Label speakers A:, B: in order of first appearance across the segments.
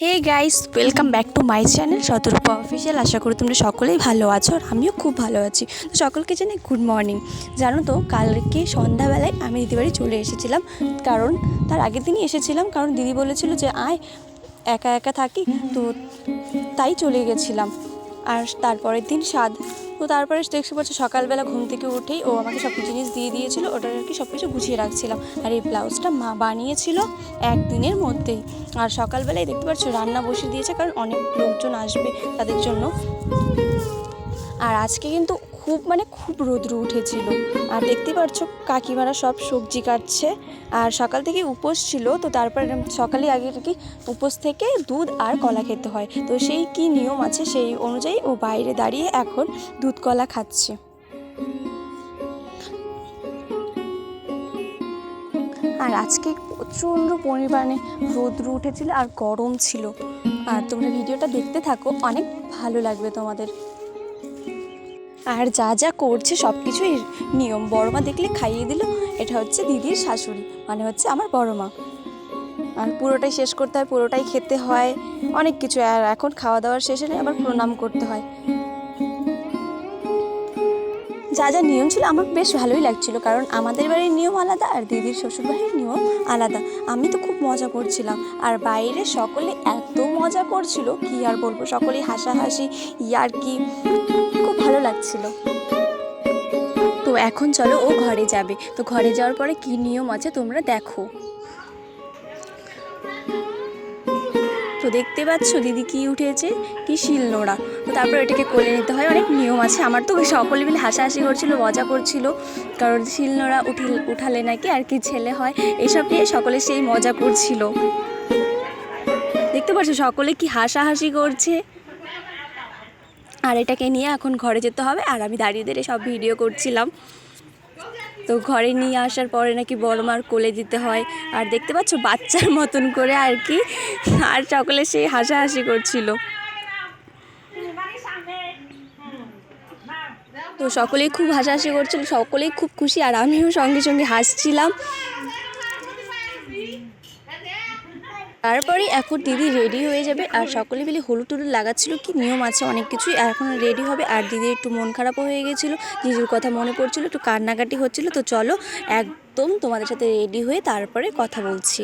A: Hey guys welcome back to my channel Shatarupa official আশা করি তোমরা সকলেই ভালো আছো আর আমিও খুব ভালো আছি। তো সকলকে জানাই গুড মর্নিং জানো তো, কালকে সন্ধ্যাবেলায় আমি দিদিবাড়ি চলে এসেছিলাম, কারণ তার আগের দিনই এসেছিলাম, কারণ দিদি বলেছিল যে আয়, একা একা থাকি, তো তাই চলে গেছিলাম। আর তারপরের দিন স্বাদ তো তারপরে দেখতে পাচ্ছ সকালবেলা ঘুম থেকে উঠেই ও আমাকে সব জিনিস দিয়ে দিয়েছিল, ওটা আর কি সব কিছু গুছিয়ে রাখছিলাম। আর এই ব্লাউজটা মা বানিয়েছিল একদিনের মধ্যেই। আর সকালবেলায় দেখতে পাচ্ছ রান্না বসিয়ে দিয়েছে, কারণ অনেক লোকজন আসবে তাদের জন্য। আর আজকে কিন্তু খুব মানে খুব রোদ্র উঠেছিল। আর দেখতে পাচ্ছ কাকিমারা সব সবজি কাটছে। আর সকাল থেকে উপোস ছিল, তো তারপরে সকালে আগে কি উপোস থেকে দুধ আর কলা খেতে হয়। তো সেই কি নিয়ম আছে সেই অনুযায়ী ও বাইরে দাঁড়িয়ে এখন দুধ কলা খাচ্ছে। আর আজকে প্রচণ্ড পরিমাণে রোদ্র উঠেছিল আর গরম ছিল। আর তোমরা ভিডিওটা দেখতে থাকো, অনেক ভালো লাগবে তোমাদের। আর যা যা করছে সব কিছুই নিয়ম। বড় মা দেখলে খাইয়ে দিল, এটা হচ্ছে দিদির শাশুড়ি মানে হচ্ছে আমার বড় মা। আর পুরোটাই শেষ করতে হয়, পুরোটাই খেতে হয়, অনেক কিছু। আর এখন খাওয়া দাওয়ার শেষে আবার প্রণাম করতে হয়। যা যা নিয়ম ছিল আমার বেশ ভালোই লাগছিল, কারণ আমাদের বাড়ির নিয়ম আলাদা আর দিদির শ্বশুর বাড়ির নিয়ম আলাদা। আমি তো খুব মজা করছিলাম, আর বাইরে সকলে এত মজা করছিল, কি আর বলব? সকলেই হাসাহাসি ইয়ার কি ভালো লাগছিল। তো এখন চলো ও ঘরে যাবে। তো ঘরে যাওয়ার পরে কি নিয়ম আছে তোমরা দেখো। তো দেখতে পাচ্ছ দিদি কি উঠেছে? কি শিল নোড়া। তো তারপর এটাকে কোলে নিতে হয়। অনেক নিয়ম আছে। আমার তো সকলে মিলে হাসাহাসি করছিল, মজা করছিল। কারণ শিল নোড়া উঠিল উঠালে নাকি আর কি ছেলে হয়। এইসব নিয়ে সকলে সেই মজা করছিল। দেখতে পাচ্ছ সকলে কি হাসাহাসি করছে। আর এটাকে নিয়ে এখন ঘরে যেতে হবে। আর আমি দাঁড়িয়ে দাঁড়িয়ে সব ভিডিও করছিলাম। তো ঘরে নিয়ে আসার পরে নাকি বড় মার কোলে দিতে হয়। আর দেখতে পাচ্ছ বাচ্চার মতন করে আর কি। আর সকলে সেই হাসাহাসি করছিল। তো সকলেই খুব হাসাহাসি করছিল, সকলেই খুব খুশি। আর আমিও সঙ্গে সঙ্গে হাসছিলাম। তারপরে এখন দিদি রেডি হয়ে যাবে আর সকলে মিলে হলুদ টুলুদ লাগাচ্ছিল কি নিয়ম আছে, অনেক কিছুই। এখন রেডি হবে আর দিদি একটু মন খারাপও হয়ে গেছিল, দিদির কথা মনে পড়ছিল, একটু কান্নাকাটি হচ্ছিল। তো চলো একদম তোমাদের সাথে রেডি হয়ে তারপরে কথা বলছি।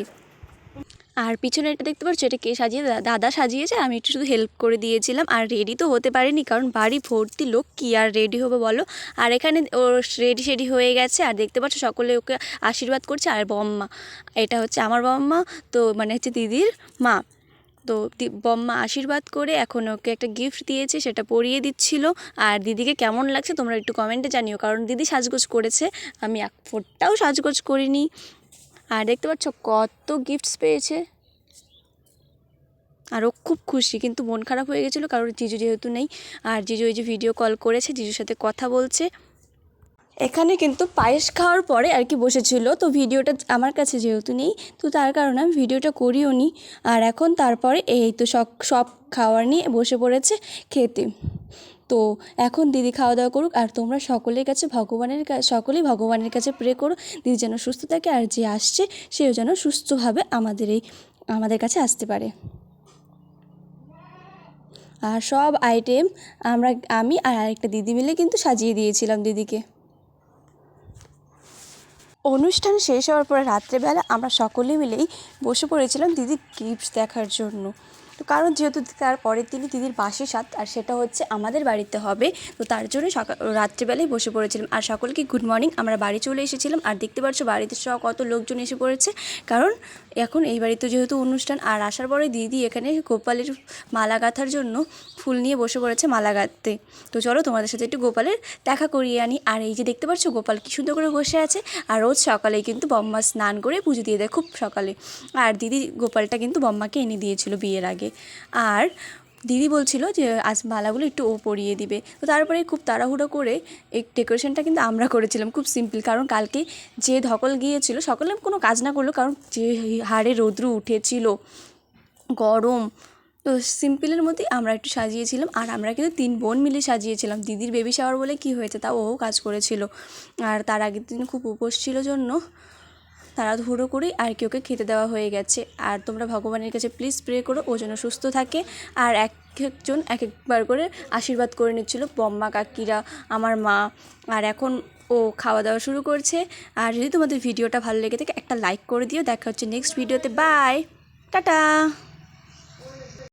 A: আর পিছনে এটা দেখতে পাচ্ছ, এটা কে সাজিয়ে দাদা সাজিয়েছে, আমি একটু শুধু হেল্প করে দিয়েছিলাম। আর রেডি তো হতে পারিনি, কারণ বাড়ি ভর্তি লোক, কি আর রেডি হবে বলো? আর এখানে ও রেডি সেডি হয়ে গেছে, আর দেখতে পাচ্ছ সকলে ওকে আশীর্বাদ করছে, আর বম্মা, এটা হচ্ছে আমার বম্মা, তো মানে হচ্ছে দিদির মা। তো বম্মা আশীর্বাদ করে এখন ওকে একটা গিফট দিয়েছে, সেটা পরিয়ে দিচ্ছিল। আর দিদিকে কেমন লাগছে তোমরা একটু কমেন্টে জানিও, কারণ দিদি সাজগোজ করেছে, আমি এক ফোটাও সাজগোজ করিনি। আর দেখতে পাচ্ছ কত গিফটস পেয়েছে। আর ও খুব খুশি, কিন্তু মন খারাপ হয়ে গেছিল, কারণ জিজু যেহেতু নেই। আর জিজু ওই যে ভিডিও কল করেছে, জিজুর সাথে কথা বলছে। এখানে কিন্তু পায়েস খাওয়ার পরে আর কি বসেছিল, তো ভিডিওটা আমার কাছে যেহেতু নেই, তো তার কারণে আমি ভিডিওটা করিও নি। আর এখন তারপরে এই তো সব সব খাওয়ার নিয়ে বসে পড়েছে খেতে। তো এখন দিদি খাওয়া দাওয়া করুক আর তোমরা সকলের কাছে ভগবানের সকলেই ভগবানের কাছে প্রে করো। দিদি যেন সুস্থ থাকে আর যে আসছে সেও যেন সুস্থভাবে আমাদের এই, আমাদের কাছে আসতে পারে। আর সব আইটেম আমরা, আমি আর আরেকটা দিদি মিলে কিন্তু সাজিয়ে দিয়েছিলাম দিদিকে। অনুষ্ঠান শেষ হওয়ার পরে রাত্রেবেলা আমরা সকলে মিলেই বসে পড়েছিলাম দিদির গিফটস দেখার জন্য। তো কারণ যেহেতু তার পরের দিনই দিদির বাসি সাত, আর সেটা হচ্ছে আমাদের বাড়িতে হবে। তো তার জন্য সকাল, রাত্রেবেলায় বসে পড়েছিলাম। আর সকলকে গুড মর্নিং আমরা বাড়ি চলে এসেছিলাম। আর দেখতে পাচ্ছ বাড়িতে সব কত লোকজন এসে পড়েছে। কারণ এখন এই বাড়িতে যেহেতু অনুষ্ঠান, আর আসার পরে দিদি এখানে গোপালের মালা গাঁথার জন্য ফুল নিয়ে বসে পড়েছে মালা গাঁথতে। তো চলো তোমাদের সাথে একটু গোপালের দেখা করিয়ে আনি। আর এই যে দেখতে পাচ্ছ গোপাল কী সুন্দর করে বসে আছে, আর রোজ সকালে কিন্তু বম্মা স্নান করে পুজো দিয়ে দেয় খুব সকালে। আর দিদি গোপালটা কিন্তু বম্মাকে এনে দিয়েছিল বিয়ের আগে। আর দিদি বলছিল যে, আজ মালাগুলো একটু ও পরিয়ে দিবে। তো তারপরে খুব তাড়াহুড়ো করে এই ডেকোরেশনটা কিন্তু আমরা করেছিলাম, খুব সিম্পল কারণ কালকে যে ধকল গিয়েছিল, সকলে কোনো কাজ না করল কারণ যে হাড়ে রৌদ্র উঠেছিল, গরম, তো সিম্পলের মধ্যেই আমরা একটু সাজিয়েছিলাম। আর আমরা কিন্তু তিন বোন মিলে সাজিয়েছিলাম। দিদির বেবি শাওয়ার বলে কি হয়েছে তা ও কাজ করেছিল। আর তার আগের দিন খুব উপোস ছিল জন্য তাড়াহুড়ো করেই আর কি, ওকে খেতে দেওয়া হয়ে গেছে। আর তোমরা ভগবানের কাছে প্লিজ প্রে করো, ও যেন সুস্থ থাকে। আর এক একজন, এক একবার করে আশীর্বাদ করে নিচ্ছিল বম্মা, কাকিরা, আমার মা। আর এখন ও খাওয়া দাওয়া শুরু করছে। আর যদি তোমাদের ভিডিওটা ভালো লেগে থাকে, একটা লাইক করে দিও। দেখা হচ্ছে নেক্সট ভিডিওতে বাই টাটা!